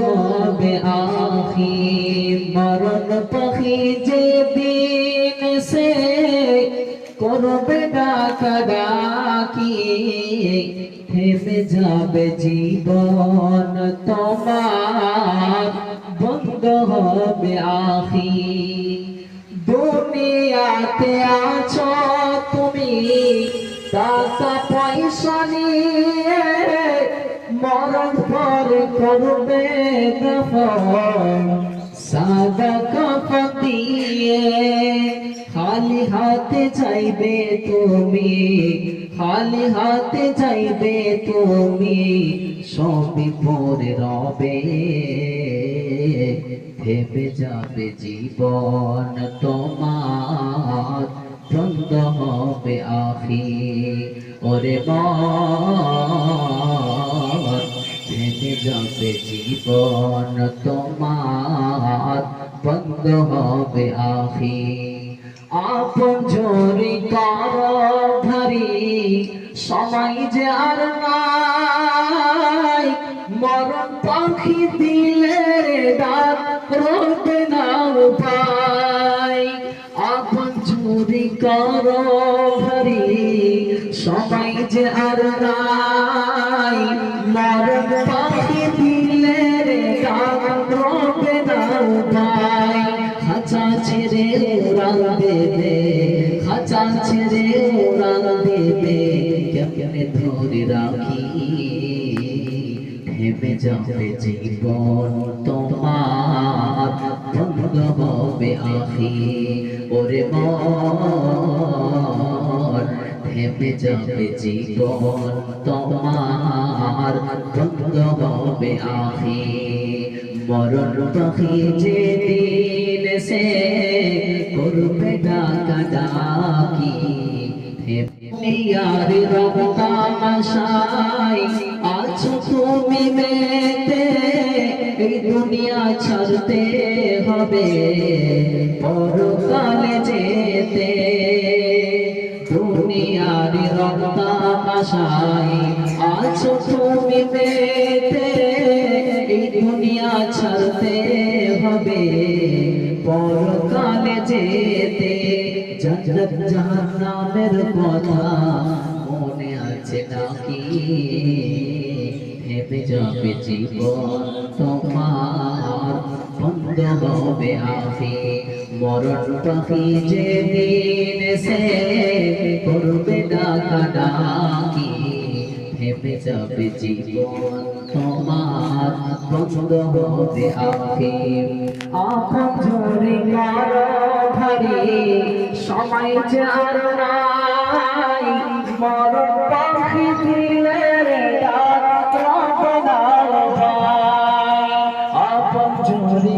হবে আখি মরণ পাখি যে দিন সে করবে ডাকা থেমে যাবে জীবন তোমার, বন্ধ হবে আখি দুনিয়াতে আছো তুমি, টাকা পয়সা নিয়ে মরণ পর করবে সাদা কাফন খালি হাতে চাইবে তুমি, খালি হাতে চাইবে তুমি সবই পরে রবে। ভেবে যাবে জীবন তোমার বন্ধ হবে আখি। ওরে ভেবে যাবে জীবন তোমার বন্ধ হবে আখি আপন জোরি করো সময় যে আর নাই। মরণ পাখি দিলে রবে না উপায় আপন চুরি করো সবাই যে আর নাই। দেবে খাঁচা ছেড়ে উড়াল দেবে। কেমনে ধরে রাখি? ভেবে যাবে জীবন তোমার, বন্ধ হবে আখি ওরে মন ভেবে যাবে জীবন তোমার, বন্ধ হবে মরণ পাখি যে ডাকা ইয়ার রক্তামাশাই আছো তুমি মেতে এই দুনিয়া ছাড়তে হবে, পরকালে যেতে। দুনিয়ার রক্তামাশাই আছো তুমি মেতে এই দুনিয়া ছাড়তে হবে। পরকালে যেতে জান্নাত জাহান্নামের কথা মনে আছে নাকি? ভেবে যাবে জীবন তোমার, বন্ধ হবে আফি মরণ পাখি যে দিন সে করবে ডাকা ডাকি ভেবে যাবে জীবন। তোমার বন্ধ হবে আখি আপন ঝরে মারো ভারি সময় যে আর নাই। মরণ পাখি দিলে আপন ঝরে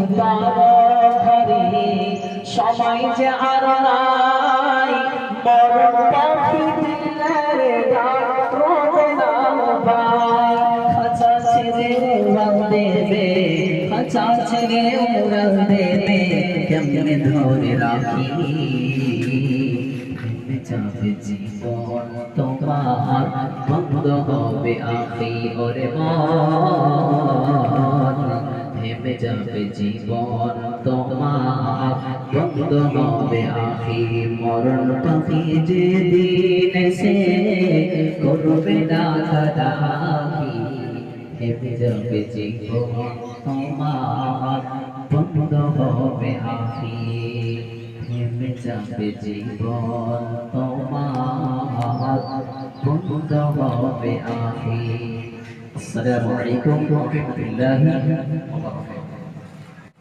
ভারি সময় যে আর নাই। মরণ ছেড়ে উড়াল দেবে কেমনে ধরে রাখি? যাবে জীবন তোমার? বন্ধ হবে আখি ওরে ভেবে যাবে জীবন তোমার? বন্ধ হবে আখি মরণ পাখি যে দিন সে করবে ডাকি ভেবে যাবে জীবন তোমার বন্ধ হবে আখি। ভেবে যাবে জীবন তোমার বন্ধ হবে আখি আসসালামু আলাইকুম ওয়া রাহমাতুল্লাহি ওয়া বারাকাতুহু